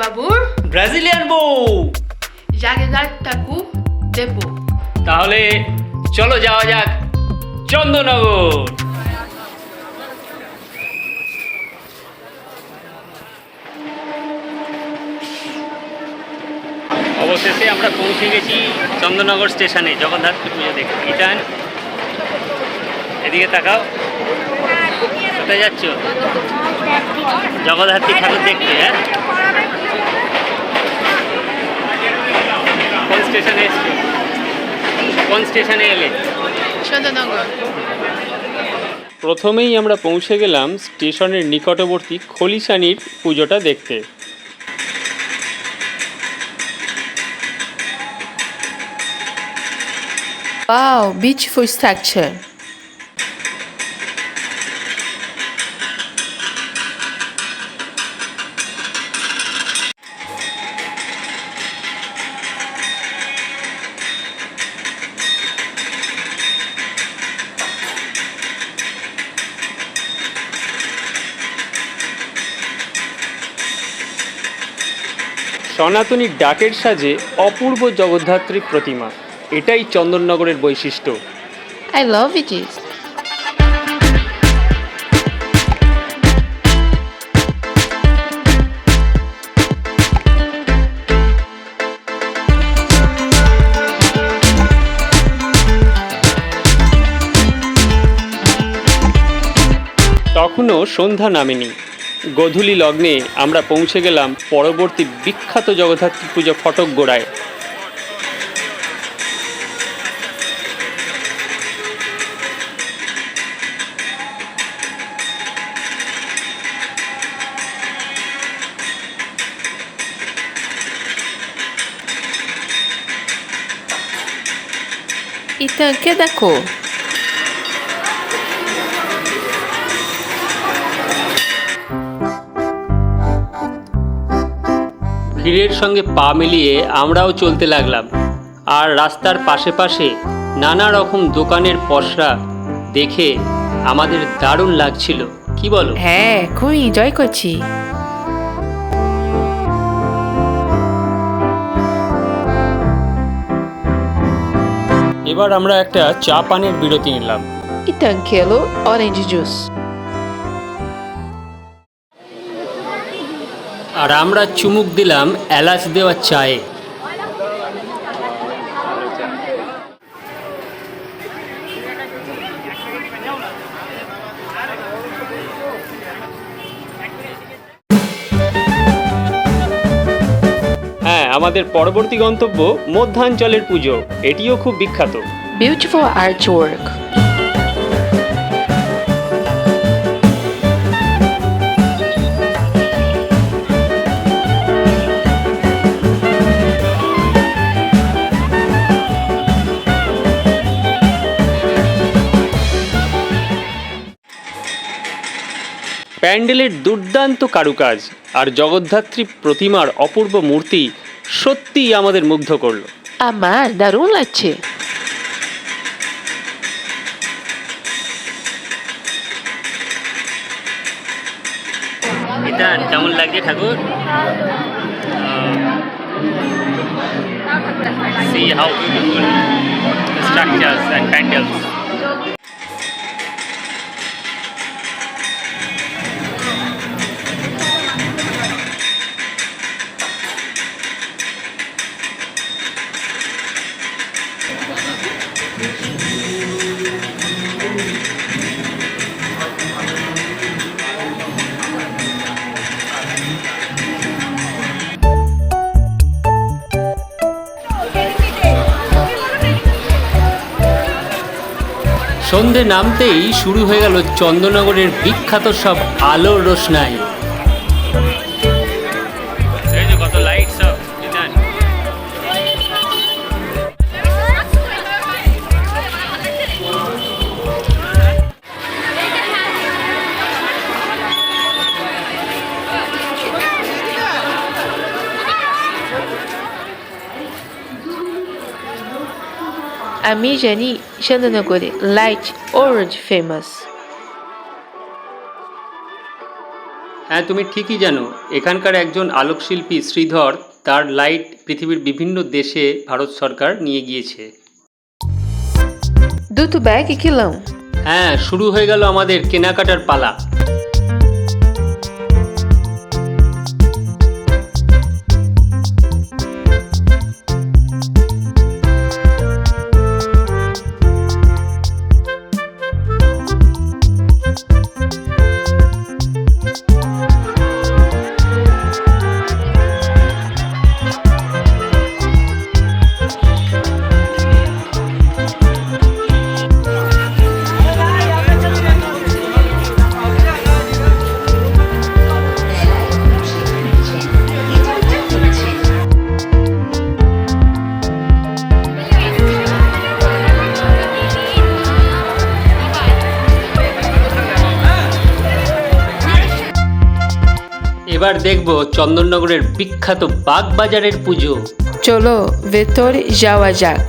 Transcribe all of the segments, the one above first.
বাবুর ব্রাজিলিয়ান বউ। জাগেদারটাকু দেব। তাহলে চলো যাওয়া যাক চন্দ্রনগর অবশেষে আমরা পৌঁছে গেছি চন্দ্রনগর স্টেশনে জগদ্ধাত্রী পুজো দেখতে। ইটান এদিকে তাকাও। কোথায় যাচ্ছ? জগদ্ধাত্রী ঠাকুর দেখতে হ্যাঁ? কোন স্টেশনে এসছো? কোন স্টেশনে এলে? চন্দ্রনগর প্রথমেই আমরা পৌঁছে গেলাম স্টেশনের নিকটবর্তী খলিশানির পুজোটা দেখতে। Wow, beautiful structure. সনাতনী ডাকের সাজে অপূর্ব জগদ্ধাত্রী প্রতিমা। এটাই চন্দননগরের বৈশিষ্ট্য। I love this. তখনও সন্ধ্যা নামেনি। গধূলি লগ্নে আমরা পৌঁছে গেলাম পরবর্তী বিখ্যাত জগদ্ধাত্রী পুজো ফটক গোড়ায় Então, que da cor? ভিড়ের সঙ্গে পা মিলিয়ে আমরাও চলতে লাগলাম। আর রাস্তার পাশে পাশে নানা রকম দোকানের পসরা দেখে আমাদের দারুণ লাগছিল। কি বলো? হ্যাঁ খুব এনজয় করছি। এবার আমরা একটা চা পানের বিরতি নিলাম। Então, quero orange juice. আর আমরা চুমুক দিলাম এলাচ দেওয়া চায়ে। হ্যাঁ আমাদের পরবর্তী গন্তব্য মধ্যাঞ্চলের পুজো। এটিও খুব বিখ্যাত। Beautiful artwork. প্যান্ডেলের দুর্দান্ত কারুকাজ আর জগদ্ধাত্রী প্রতিমার অপূর্ব মূর্তি সত্যিই আমাদের মুগ্ধ করল। আমার দারুণ লাগছে। বিধান কেমন লাগছে ঠাকুর? See how beautiful structures and pandals সন্ধে নামতেই শুরু হয়ে গেল চন্দননগরের বিখ্যাত সব আলোর রোশনাই। আমি জানি চন্দ্রনগরে লাইট orange ফেমাস হ্যাঁ তুমি ঠিকই জানো এখানকার একজন আলোকশিল্পী শ্রীধর তার লাইট পৃথিবীর বিভিন্ন দেশে ভারত সরকার নিয়ে গিয়েছে। Beck e Quilão. হ্যাঁ শুরু হয়ে গেল আমাদের কেনাকাটার পালা। এবার দেখব চন্দননগরের বিখ্যাত বাগবাজারের পুজো চলো ভেতর যাওয়া Jawajak.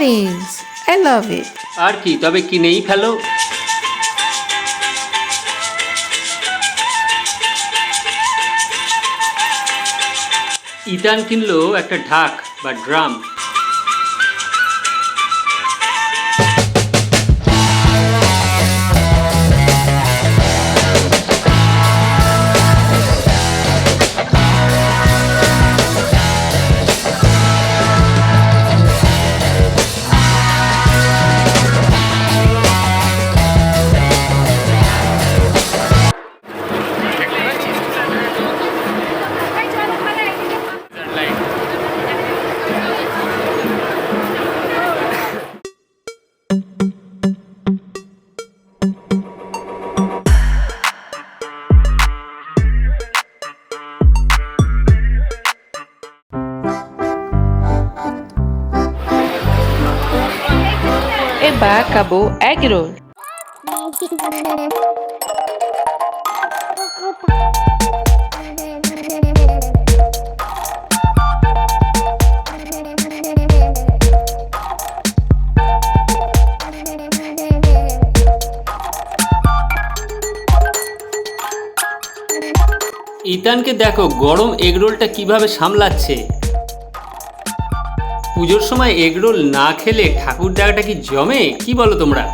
Earrings. I love it. আর কি, তবে কিনেই ফেলো ইতান কিনলো একটা ঢাক বা drum Eba acabou egg roll. ইতানকে দেখো গরম এগরোলটা কীভাবে সামলাচ্ছে পুজোর সময় এগরোল না খেলে ঠাকুর দেখাটা কি জমে? কি বলো তোমরা?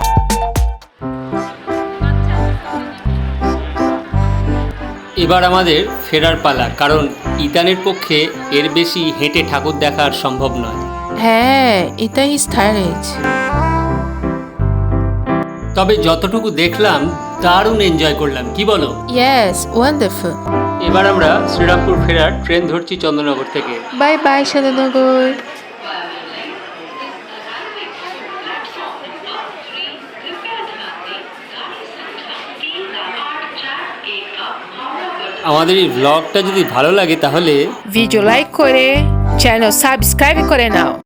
এবার আমাদের ফেরার পালা কারণ ইতানের পক্ষে এর বেশি হেঁটে ঠাকুর দেখা সম্ভব নয়। হ্যাঁ এটাই স্টাইলিশ তবে যতটুকু দেখলাম দারুণ এনজয় করলাম কি বলো? ইয়েস ওয়ান্ডারফুল এবার আমরা শ্রীরামপুর ফেরার ট্রেন ধরছি চন্দ্রনগর থেকে। বাই বাই শান্তনগর আমাদের এই ব্লগটা যদি ভালো লাগে তাহলে ভিডিও লাইক করে চ্যানেল সাবস্ক্রাইব করে নাও।